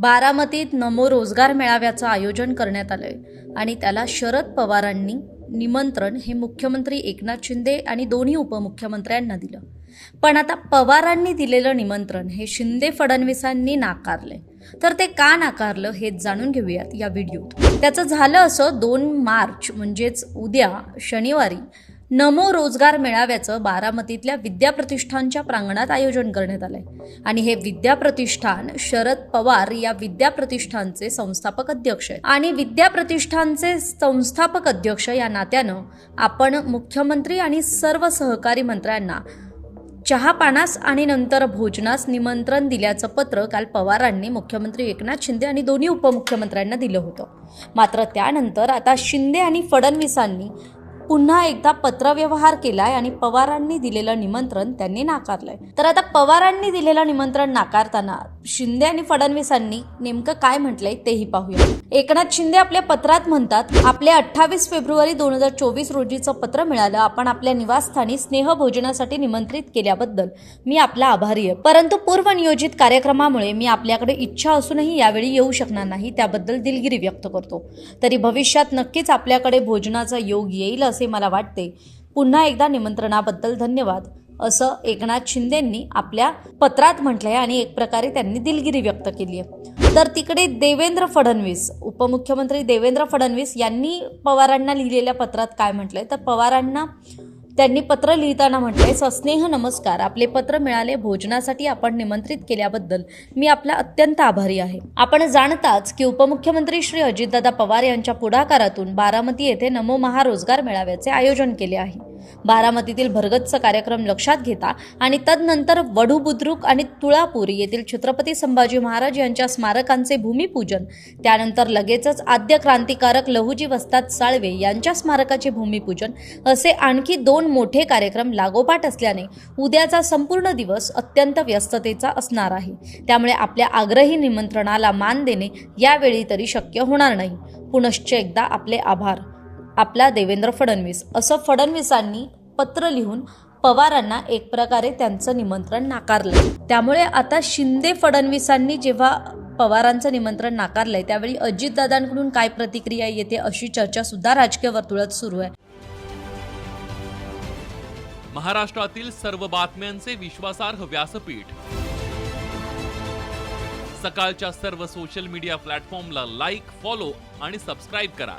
बारामतीत नमो रोजगार मेळाव्याचं आयोजन करण्यात आलंय आणि त्याला शरद पवारांनी निमंत्रण हे मुख्यमंत्री एकनाथ शिंदे आणि दोन्ही उपमुख्यमंत्र्यांना दिलं. पण आता पवारांनी दिलेलं निमंत्रण हे शिंदे फडणवीसांनी नाकारलंय. तर ते का नाकारलं हे जाणून घेऊयात या व्हिडिओत. त्याचं झालं असं दोन मार्च म्हणजेच उद्या शनिवारी नमो रोजगार मेळाव्याचं बारामतीतल्या विद्याप्रतिष्ठानच्या प्रांगणात आयोजन करण्यात आलंय. आणि हे विद्याप्रतिष्ठान शरद पवार या विद्याप्रतिष्ठानचे संस्थापक अध्यक्ष आहेत. आणि विद्याप्रतिष्ठानचे संस्थापक अध्यक्ष या नात्यानं आपण मुख्यमंत्री आणि सर्व सहकारी मंत्र्यांना चहापानास आणि नंतर भोजनास निमंत्रण दिल्याचं पत्र काल पवारांनी मुख्यमंत्री एकनाथ शिंदे आणि दोन्ही उपमुख्यमंत्र्यांना दिलं होतं. मात्र त्यानंतर आता शिंदे आणि फडणवीसांनी पुन्हा एकदा पत्रव्यवहार केलाय आणि पवारांनी दिलेलं निमंत्रण त्यांनी नाकारलंय. तर आता पवारांनी दिलेलं निमंत्रण नाकारताना शिंदे आणि फडणवीसांनी नेमकं काय म्हटलंय तेही पाहूया. एकनाथ शिंदे आपल्या पत्रात म्हणतात आपल्या अठ्ठावीस फेब्रुवारी दोन हजार चोवीस रोजीचं पत्र मिळालं. आपण आपल्या निवासस्थानी स्नेहभोजनासाठी निमंत्रित केल्याबद्दल मी आपला आभारी आहे. परंतु पूर्वनियोजित कार्यक्रमामुळे मी आपल्याकडे इच्छा असूनही यावेळी येऊ शकणार नाही त्याबद्दल दिलगिरी व्यक्त करतो. तरी भविष्यात नक्कीच आपल्याकडे भोजनाचा योग येईल असे मला वाटते. पुन्हा एकदा निमंत्रणाबद्दल धन्यवाद. असं एकनाथ शिंदेंनी आपल्या पत्रात म्हटलंय आणि एक प्रकारे त्यांनी दिलगिरी व्यक्त केली आहे. तर तिकडे देवेंद्र फडणवीस उपमुख्यमंत्री देवेंद्र फडणवीस यांनी पवारांना लिहिलेल्या पत्रात काय म्हटलंय? तर पवारांना त्यांनी पत्र लिहिताना म्हटले सस्नेह नमस्कार. आपले पत्र मिळाले भोजनासाठी आपण निमंत्रित केल्याबद्दल मी आपला अत्यंत आभारी आहे. आपण जाणताच की उपमुख्यमंत्री श्री अजितदादा पवार यांच्या पुढाकारातून बारामती येथे नमो महारोजगार मेळाव्याचे आयोजन केले आहे. बारामतीतील भरगतचा कार्यक्रम लक्षात घेता आणि तदनंतर वढू बुद्रुक आणि तुळापूर येथील छत्रपती संभाजी महाराज यांच्या स्मारकांचे भूमिपूजन त्यानंतर लगेचच आद्य क्रांतिकारक लहुजी वस्ताद साळवे यांच्या स्मारकाचे भूमिपूजन असे आणखी दोन मोठे कार्यक्रम लागोपाठ असल्याने उद्याचा संपूर्ण दिवस अत्यंत व्यस्ततेचा असणार आहे. त्यामुळे आपल्या आग्रही निमंत्रणाला मान देणे यावेळी तरी शक्य होणार नाही. पुनश्च एकदा आपले आभार. आपला देवेंद्र फडणवीस. असं फडणवीसांनी पत्र लिहून पवारांना एक प्रकारे त्यांचं निमंत्रण नाकारलं. त्यामुळे आता शिंदे फडणवीसांनी जेव्हा पवारांचं निमंत्रण नाकारलंय त्यावेळी अजितदादांकडून काय प्रतिक्रिया येते अशी चर्चा सुद्धा राजकीय वर्तुळात सुरू आहे. महाराष्ट्रातील सर्व बातम्यांचे विश्वासार्ह व्यासपीठ. सकाळच्या सर्व सोशल मीडिया प्लॅटफॉर्मला लाईक फॉलो आणि सबस्क्राईब करा.